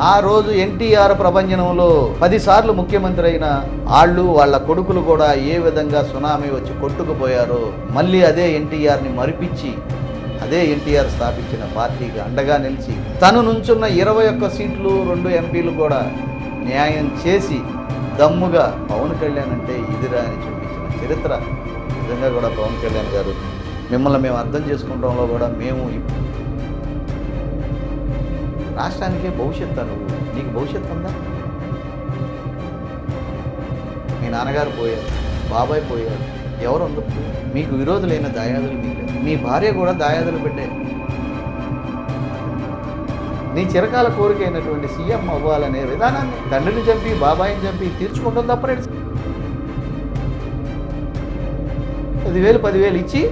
ఆ రోజు ఎన్టీఆర్ ప్రభంజనంలో పదిసార్లు ముఖ్యమంత్రి అయిన వాళ్ళు వాళ్ళ కొడుకులు కూడా ఏ విధంగా సునామీ వచ్చి కొట్టుకుపోయారో మళ్ళీ అదే ఎన్టీఆర్ని మరిపించి అదే ఎన్టీఆర్ స్థాపించిన పార్టీకి అండగా నిలిచి తను నుంచున్న ఇరవై ఒక్క సీట్లు రెండు ఎంపీలు కూడా న్యాయం చేసి దమ్ముగా పవన్ కళ్యాణ్ అంటే ఇదిరా అని చూపించిన చరిత్ర. నిజంగా కూడా పవన్ కళ్యాణ్ గారు మిమ్మల్ని మేము అర్థం చేసుకుంటాంలో కూడా మేము రాష్ట్రానికే భవిష్యత్తు నువ్వు నీకు భవిష్యత్తు ఉందా? మీ నాన్నగారు పోయారు బాబాయ్ పోయారు ఎవరు ఉండదు మీకు విరోధులైన దాయాదులు మీకు మీ భార్య కూడా దాయాదులు బిడ్డే. నీ చిరకాల కోరిక అయినటువంటి సీఎం అవ్వాలనే విధానాన్ని తండ్రిని చంపి బాబాయిని చంపి తీర్చుకుంటుంది తప్పనే పదివేలు పదివేలు ఇచ్చి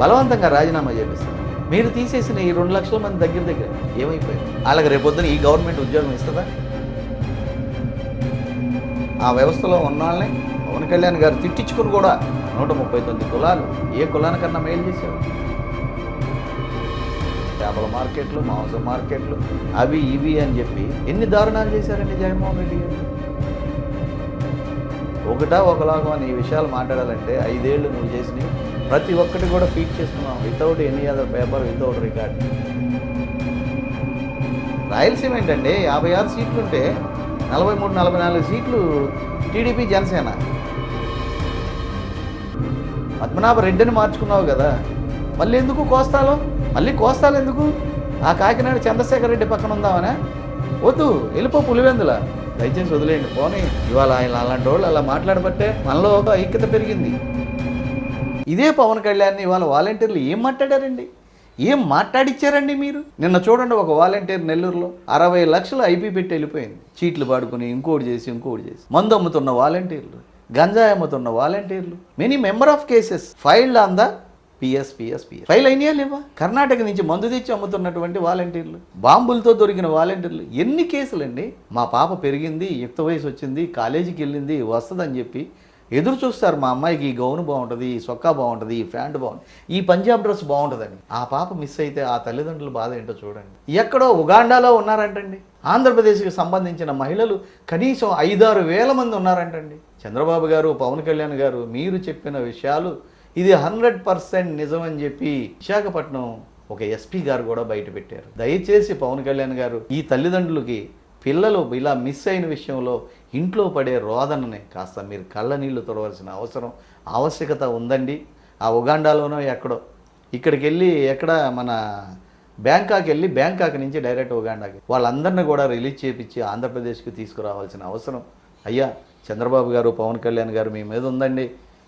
బలవంతంగా రాజీనామా చేపిస్తాను. మీరు తీసేసిన ఈ రెండు లక్షల మంది దగ్గర దగ్గర ఏమైపోయింది? వాళ్ళకి రేపొద్దున ఈ గవర్నమెంట్ ఉద్యోగం ఇస్తుందా? ఆ వ్యవస్థలో ఉన్న వాళ్ళని పవన్ కళ్యాణ్ గారు తిట్టించుకుని కూడా నూట ముప్పై తొమ్మిది కులాలు ఏ కులానికన్నా మేలు చేశారు? చేపల మార్కెట్లు మాంసం మార్కెట్లు అవి ఇవి అని చెప్పి ఎన్ని దారుణాలు చేశారండి జగన్మోహన్ రెడ్డి గారు? ఒకటా ఒకలాగా అని ఈ విషయాలు మాట్లాడాలంటే ఐదేళ్ళు నువ్వు చేసినవి. ప్రతి ఒక్కటి కూడా ఫీట్ చేసుకున్నాం without any other paper without record Rayalaseema ఏంటండి? యాభై ఆరు సీట్లు ఉంటే నలభై మూడు నలభై నాలుగు సీట్లు టీడీపీ జనసేన. పద్మనాభ రెడ్డిని మార్చుకున్నావు కదా. మళ్ళీ ఎందుకు కోస్తాలో? మళ్ళీ కోస్తాలు ఎందుకు? ఆ కాకినాడ చంద్రశేఖర్ రెడ్డి పక్కన ఉందామనే? వద్దు వెళ్ళిపో పులివెందుల. దయచేసి వదిలేయండి. పోనీ ఇవాళ ఆయన అలాంటి వాళ్ళు అలా మాట్లాడబట్టే మనలో ఒక ఐక్యత పెరిగింది. ఇదే పవన్ కళ్యాణ్ ఇవాళ వాలంటీర్లు ఏం మాట్లాడారండి? ఏం మాట్లాడిచ్చారండి మీరు? నిన్న చూడండి ఒక వాలంటీర్ నెల్లూరులో అరవై లక్షలు ఐపీ పెట్టి వెళ్ళిపోయింది. చీట్లు పాడుకుని ఇంకోటి చేసి ఇంకోటి చేసి. మందు అమ్ముతున్న వాలంటీర్లు గంజాయి అమ్ముతున్న వాలంటీర్లు many member of cases filed on the PS PS PS. File అయినాయా లేవా? కర్ణాటక నుంచి మందు తెచ్చి అమ్ముతున్నటువంటి వాలంటీర్లు బాంబులతో దొరికిన వాలంటీర్లు. ఎన్ని కేసులండి? మా పాప పెరిగింది యుక్త వయసు వచ్చింది కాలేజీకి వెళ్ళింది వస్తుందని చెప్పి ఎదురు చూస్తారు మా అమ్మాయికి ఈ గౌను బాగుంటుంది ఈ సొక్కా బాగుంటుంది ఈ ప్యాంట్ బాగుంటుంది ఈ పంజాబ్ డ్రెస్ బాగుంటుందని ఆ పాప మిస్ అయితే ఆ తల్లిదండ్రుల బాధ ఏంటో చూడండి. ఎక్కడో ఉగాండాలో ఉన్నారంటండి. ఆంధ్రప్రదేశ్కి సంబంధించిన మహిళలు కనీసం ఐదారు వేల మంది ఉన్నారంటండి. చంద్రబాబు గారు పవన్ కళ్యాణ్ గారు మీరు చెప్పిన విషయాలు ఇది హండ్రెడ్ పర్సెంట్ నిజం అని చెప్పి విశాఖపట్నం ఒక ఎస్పీ గారు కూడా బయట పెట్టారు. దయచేసి పవన్ కళ్యాణ్ గారు ఈ తల్లిదండ్రులకి పిల్లలు ఇలా మిస్ అయిన విషయంలో ఇంట్లో పడే రోదనని కాస్త మీరు కళ్ళ నీళ్ళు తొడవలసిన అవసరం ఆవశ్యకత ఉందండి. ఆ ఉగాండాలోనో ఎక్కడో. ఇక్కడికి వెళ్ళి ఎక్కడ మన బ్యాంకాక్ వెళ్ళి బ్యాంకాక్ నుంచి డైరెక్ట్ ఉగాండాకి. వాళ్ళందరినీ కూడా రిలీజ్ చేపించి ఆంధ్రప్రదేశ్కి తీసుకురావాల్సిన అవసరం. అయ్యా చంద్రబాబు గారు పవన్ కళ్యాణ్ గారు మీ మీద ఉందండి.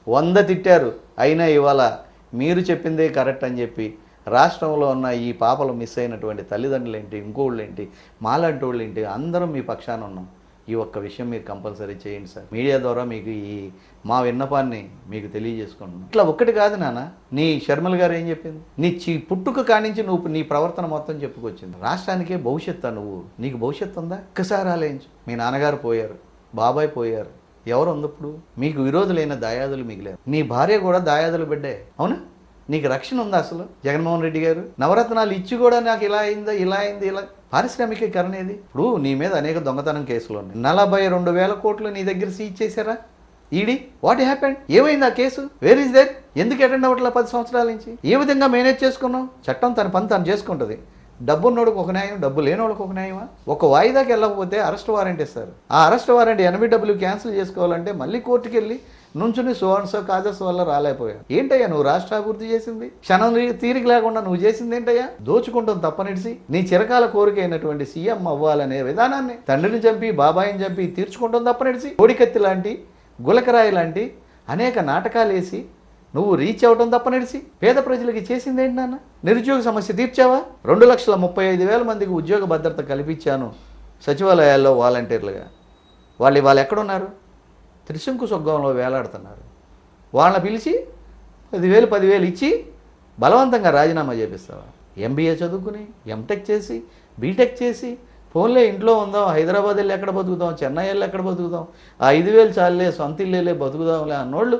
వంద తిట్టారు. అయినా ఇవాళ మీరు చెప్పిందే కరెక్ట్ అని చెప్పి రాష్ట్రంలో ఉన్న ఈ పాపలు మిస్ అయినటువంటి తల్లిదండ్రులు ఏంటి ఇంకోళ్ళు ఏంటి మాలాంటి వాళ్ళు ఏంటి అందరం మీ పక్షాన ఉన్నాం. ఈ ఒక్క విషయం మీరు కంపల్సరీ చేయండి సార్. మీడియా ద్వారా మీకు ఈ మా విన్నపాన్ని మీకు తెలియజేసుకుంటున్నాం. ఇట్లా ఒక్కటి కాదు నాన్న. నీ శర్మల గారు ఏం చెప్పింది? నీ చి పుట్టుక కానించి నువ్వు నీ ప్రవర్తన మొత్తం చెప్పుకొచ్చింది. రాష్ట్రానికే భవిష్యత్తు నువ్వు. నీకు భవిష్యత్తు ఉందా? ఒక్కసారి ఆలోచించు. మీ నాన్నగారు పోయారు. బాబాయ్ పోయారు. ఎవరు ఉంది ఇప్పుడు మీకు విరోధులైన దాయాదులు మిగిలారు నీ భార్య కూడా దాయాదులు బిడ్డే. అవునా? నీకు రక్షణ ఉందా అసలు? జగన్మోహన్ రెడ్డి గారు నవరత్నాలు ఇచ్చి కూడా నాకు ఇలా అయిందా ఇలా అయింది ఇలా. పారిశ్రామికీకరణ ఏది? ఇప్పుడు నీ మీద అనేక దొంగతనం కేసులు ఉన్నాయి. నలభై రెండు వేల కోట్లు నీ దగ్గర సీజ్ చేశారా? ఈడీ వాట్ హ్యాపెండ్ ఏమైంది ఆ కేసు? వేర్ ఇస్ దేర్ ఎందుకు అటెండ్ అవ్వట్లే పది సంవత్సరాల నుంచి? ఏ విధంగా మేనేజ్ చేసుకున్నాం చట్టం తన పని తను చేసుకుంటుంది. డబ్బు ఉన్నోడికి ఒక న్యాయం డబ్బు లేనోడికి ఒక న్యాయమా? ఒక వాయిదాకి వెళ్ళకపోతే అరెస్ట్ వారెంట్ ఇస్తారు. ఆ అరెస్ట్ వారెంట్ ఎనభై డబ్బులు క్యాన్సిల్ చేసుకోవాలంటే మళ్ళీ కోర్టుకి వెళ్ళి నుంచుని సోన్సో కాజస్ వల్ల రాలేకపోయావు. ఏంటయ్యా నువ్వు రాష్ట్ర అభివృద్ధి చేసింది? క్షణం తీరిక లేకుండా నువ్వు చేసింది ఏంటయ్యా? దోచుకుంటాం తప్పనిడిసి నీ చిరకాల కోరిక అయినటువంటి సీఎం అవ్వాలనే విధానాన్ని తండ్రిని చంపి బాబాయిని చంపి తీర్చుకుంటాం తప్పనిడిసి కోడికత్తి లాంటి గులకరాయి లాంటి అనేక నాటకాలు వేసి నువ్వు రీచ్ అవ్వటం తప్ప నడిచి పేద ప్రజలకి చేసింది ఏంటి నాన్న? నిరుద్యోగ సమస్య తీర్చావా? రెండు లక్షల ముప్పై ఐదు వేల మందికి ఉద్యోగ భద్రత కల్పించాను సచివాలయాల్లో వాలంటీర్లుగా. వాళ్ళు ఇవాళ ఎక్కడున్నారు? త్రిశంకు స్వర్గంలో వేలాడుతున్నారు. వాళ్ళని పిలిచి పదివేలు పదివేలు ఇచ్చి బలవంతంగా రాజీనామా చేపిస్తావా? ఎంబీఏ చదువుకుని ఎంటెక్ చేసి బీటెక్ చేసి ఫోన్లే ఇంట్లో ఉందాం హైదరాబాద్ వెళ్ళి ఎక్కడ బతుకుదాం చెన్నై వెళ్ళి ఎక్కడ బతుకుదాం ఆ ఐదు వేలు చాలే సొంత ఇల్లేలే బతుకుదాంలే అన్నోళ్ళు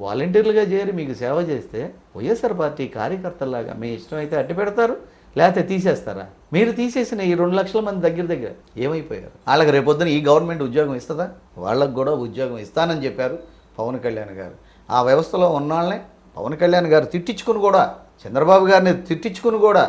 వాలంటీర్లుగా చేరి మీకు సేవ చేస్తే వైఎస్ఆర్ పార్టీ కార్యకర్తలాగా మీ ఇష్టం అయితే అడ్డు పెడతారు లేకపోతే తీసేస్తారా? మీరు తీసేసిన ఈ రెండు లక్షల మంది దగ్గర దగ్గర ఏమైపోయారు? వాళ్ళకి రేపొద్దున ఈ గవర్నమెంట్ ఉద్యోగం ఇస్తుందా? వాళ్ళకు కూడా ఉద్యోగం ఇస్తానని చెప్పారు పవన్ కళ్యాణ్ గారు. ఆ వ్యవస్థలో ఉన్న వాళ్ళని పవన్ కళ్యాణ్ గారు తిట్టించుకుని కూడా చంద్రబాబు గారిని తిట్టించుకుని కూడా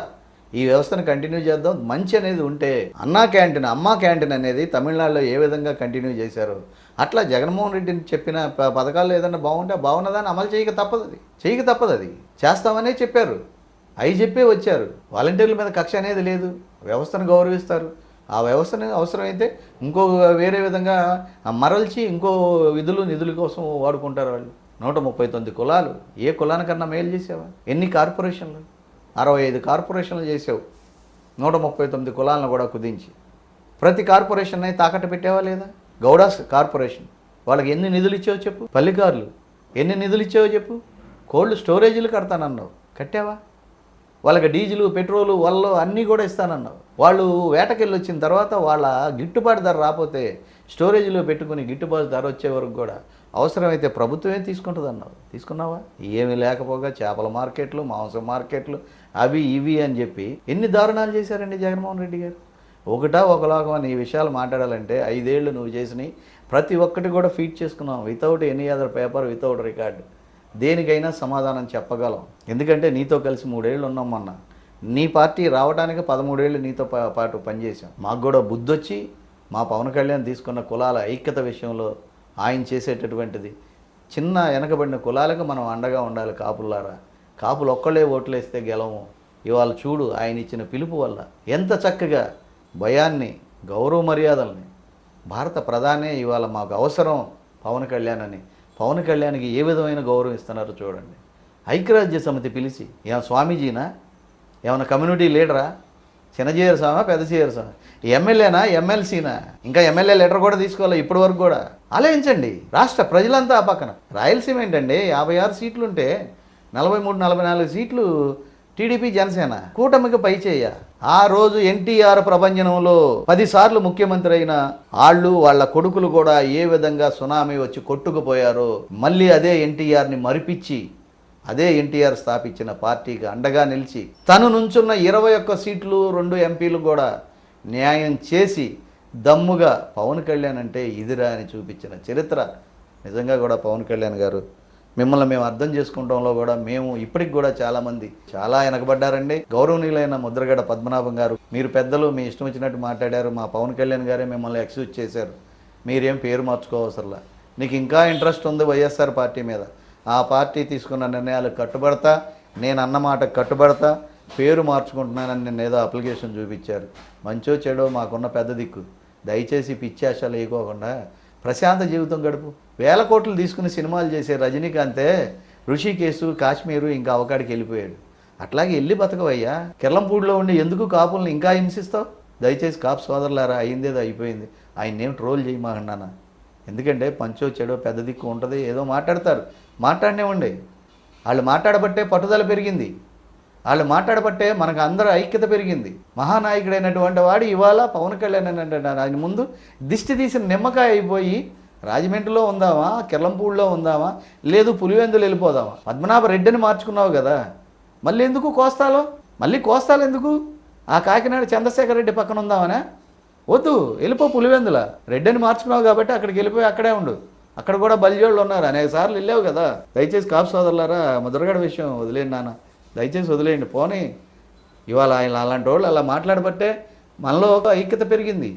ఈ వ్యవస్థను కంటిన్యూ చేద్దాం. మంచి అనేది ఉంటే అన్నా క్యాంటీన్ అమ్మా క్యాంటీన్ అనేది తమిళనాడులో ఏ విధంగా కంటిన్యూ చేశారో? అట్లా జగన్మోహన్ రెడ్డిని చెప్పిన ప- పథకాలు ఏదైనా బాగుంటే బాగున్నదాన్ని అమలు చేయక తప్పదు అది చేయక తప్పదు అది చేస్తామనే చెప్పారు. అవి చెప్పే వచ్చారు. వాలంటీర్ల మీద కక్ష అనేది లేదు. వ్యవస్థను గౌరవిస్తారు. ఆ వ్యవస్థను అవసరమైతే ఇంకో వేరే విధంగా మరల్చి ఇంకో విధులు నిధుల కోసం వాడుకుంటారు వాళ్ళు. నూట ముప్పై తొమ్మిది కులాలు. ఏ కులానికన్నా మేలు చేసేవా? ఎన్ని కార్పొరేషన్లు? అరవై ఐదు కార్పొరేషన్లు చేసావు. నూట ముప్పై తొమ్మిది కులాలను కూడా కుదించి. ప్రతి కార్పొరేషన్ తాకట్టు పెట్టావా లేదా? గౌడాస్ కార్పొరేషన్. వాళ్ళకి ఎన్ని నిధులు ఇచ్చావో చెప్పు. పల్లికారులు ఎన్ని నిధులు ఇచ్చావో చెప్పు. కోల్డ్ స్టోరేజీలు కడతానన్నావు. కట్టావా? వాళ్ళకి డీజిల్ పెట్రోలు వల్ల అన్నీ కూడా ఇస్తానన్నావు. వాళ్ళు వేటకెళ్ళి వచ్చిన తర్వాత వాళ్ళ గిట్టుబాటు ధర రాకపోతే స్టోరేజ్లో పెట్టుకుని గిట్టుబాటు ధర వచ్చే వరకు కూడా అవసరమైతే ప్రభుత్వమే తీసుకుంటుంది అన్నావు తీసుకున్నావా? ఏమీ లేకపోగా చేపల మార్కెట్లు మాంసం మార్కెట్లు అవి ఇవి అని చెప్పి ఎన్ని దారుణాలు చేశారండి జగన్మోహన్ రెడ్డి గారు? ఒకటా ఒకలాగా అని ఈ విషయాలు మాట్లాడాలంటే ఐదేళ్ళు నువ్వు చేసినవి ప్రతి ఒక్కటి కూడా ఫీడ్ చేసుకున్నావు. Without any other paper without record. దేనికైనా సమాధానం చెప్పగలం. ఎందుకంటే నీతో కలిసి మూడేళ్ళు ఉన్నాం మొన్న. నీ పార్టీ రావడానికి పదమూడేళ్ళు నీతో పాటు పనిచేసాం మాకు కూడా బుద్ధి వచ్చి మా పవన్ కళ్యాణ్ తీసుకున్న కులాల ఐక్యత విషయంలో ఆయన చేసేటటువంటిది. చిన్న వెనకబడిన కులాలకు మనం అండగా ఉండాలి కాపులారా కాపులు ఒక్కళ్ళే ఓట్లేస్తే గెలవము ఇవాళ చూడు ఆయన ఇచ్చిన పిలుపు వల్ల ఎంత చక్కగా భయాన్ని గౌరవ మర్యాదల్ని భారత ప్రధానే ఇవాళ మాకు అవసరం పవన్ కళ్యాణ్ అని పవన్ కళ్యాణ్కి ఏ విధమైన గౌరవం ఇస్తున్నారో చూడండి. ఐక్యరాజ్య సమితి పిలిచి ఏమైనా స్వామీజీనా? ఏమైనా కమ్యూనిటీ లీడరా? చిన్నజీయర్ స్వామి పెద్ద చేయరు స్వామి? ఎమ్మెల్యేనా? ఎమ్మెల్సీనా? ఇంకా ఎమ్మెల్యే లెటర్ కూడా తీసుకోవాలి ఇప్పటి వరకు కూడా? ఆలోచించండి. రాష్ట్ర ప్రజలంతా ఆ పక్కన. రాయలసీమ ఏంటండి? యాభై ఆరు సీట్లు ఉంటే నలభై మూడు నలభై నాలుగు సీట్లు టీడీపీ జనసేన. కూటమికి పై చేయ. ఆ రోజు ఎన్టీఆర్ ప్రభంజనంలో పదిసార్లు ముఖ్యమంత్రి అయిన వాళ్ళు వాళ్ళ కొడుకులు కూడా ఏ విధంగా సునామీ వచ్చి కొట్టుకుపోయారో మళ్ళీ అదే ఎన్టీఆర్ని మరిపించి అదే ఎన్టీఆర్ స్థాపించిన పార్టీకి అండగా నిలిచి తను నుంచున్న ఇరవై ఒక్క సీట్లు రెండు ఎంపీలు కూడా న్యాయం చేసి దమ్ముగా పవన్ కళ్యాణ్ అంటే ఇదిరా అని చూపించిన చరిత్ర. నిజంగా కూడా పవన్ కళ్యాణ్ గారు మిమ్మల్ని మేము అర్థం చేసుకోవడంలో కూడా మేము ఇప్పటికి కూడా చాలామంది చాలా వెనకబడ్డారండి గౌరవనీయులైన ముద్రగడ పద్మనాభం గారు మీరు పెద్దలు మీ ఇష్టం వచ్చినట్టు మాట్లాడారు. మా పవన్ కళ్యాణ్ గారే మిమ్మల్ని ఎక్స్క్యూజ్ చేశారు. మీరేం పేరు మార్చుకోవసరలా. నీకు ఇంకా ఇంట్రెస్ట్ ఉంది వైఎస్ఆర్ పార్టీ మీద. ఆ పార్టీ తీసుకున్న నిర్ణయాలు కట్టుబడతా నేను అన్న కట్టుబడతా పేరు మార్చుకుంటున్నానని నేను ఏదో అప్లికేషన్ చూపించారు. మంచో చెడో మాకున్న పెద్ద దిక్కు. దయచేసి పిచ్చాశాలు వేయకోకుండా ప్రశాంత జీవితం గడుపు. వేల కోట్లు తీసుకుని సినిమాలు చేసే రజనీకాంతే ఋషికేశు కాశ్మీరు ఇంకా అవకాడికి వెళ్ళిపోయాడు. అట్లాగే వెళ్ళి బతకవయ్యా. కిర్లంపూడిలో ఉండి ఎందుకు కాపులను ఇంకా హింసిస్తావు? దయచేసి కాపు సోదరులారా అయిందేదో అయిపోయింది. ఆయన ఏం ట్రోల్ చేయమాకన్నానా ఎందుకంటే పంచో చెడో పెద్ద దిక్కు ఉంటుంది ఏదో మాట్లాడతారు. మాట్లాడినేవ్వండి. వాళ్ళు మాట్లాడబట్టే పట్టుదల పెరిగింది. వాళ్ళు మాట్లాడబట్టే మనకు అందరూ ఐక్యత పెరిగింది. మహానాయకుడైనటువంటి వాడు ఇవాళ పవన్ కళ్యాణ్ అని అంటున్నారు ఆయన ముందు దిష్టి తీసిన నిమ్మకాయ అయిపోయి రాజమండ్రిలో ఉందామా కిర్లంపూడిలో ఉందామా లేదు పులివెందులు వెళ్ళిపోదామా? పద్మనాభ రెడ్డిని మార్చుకున్నావు కదా. మళ్ళీ ఎందుకు కోస్తాలో? మళ్ళీ కోస్తాలు ఎందుకు? ఆ కాకినాడ చంద్రశేఖర్ రెడ్డి పక్కన ఉందామనే? వద్దు వెళ్ళిపో పులివెందుల. రెడ్డిని మార్చుకున్నావు కాబట్టి అక్కడికి వెళ్ళిపోయి అక్కడే ఉండు. అక్కడ కూడా బలిజోళ్ళు ఉన్నారు. అనేక సార్లు వెళ్ళావు కదా. దయచేసి కాపు సోదరులారా ముద్రగడ విషయం వదిలేను నాన్న. దయచేసి వదిలేయండి. పోనీ. ఇవాళ ఆయన అలాంటి వాళ్ళు అలా మాట్లాడబట్టే మనలో ఒక ఐక్యత పెరిగింది.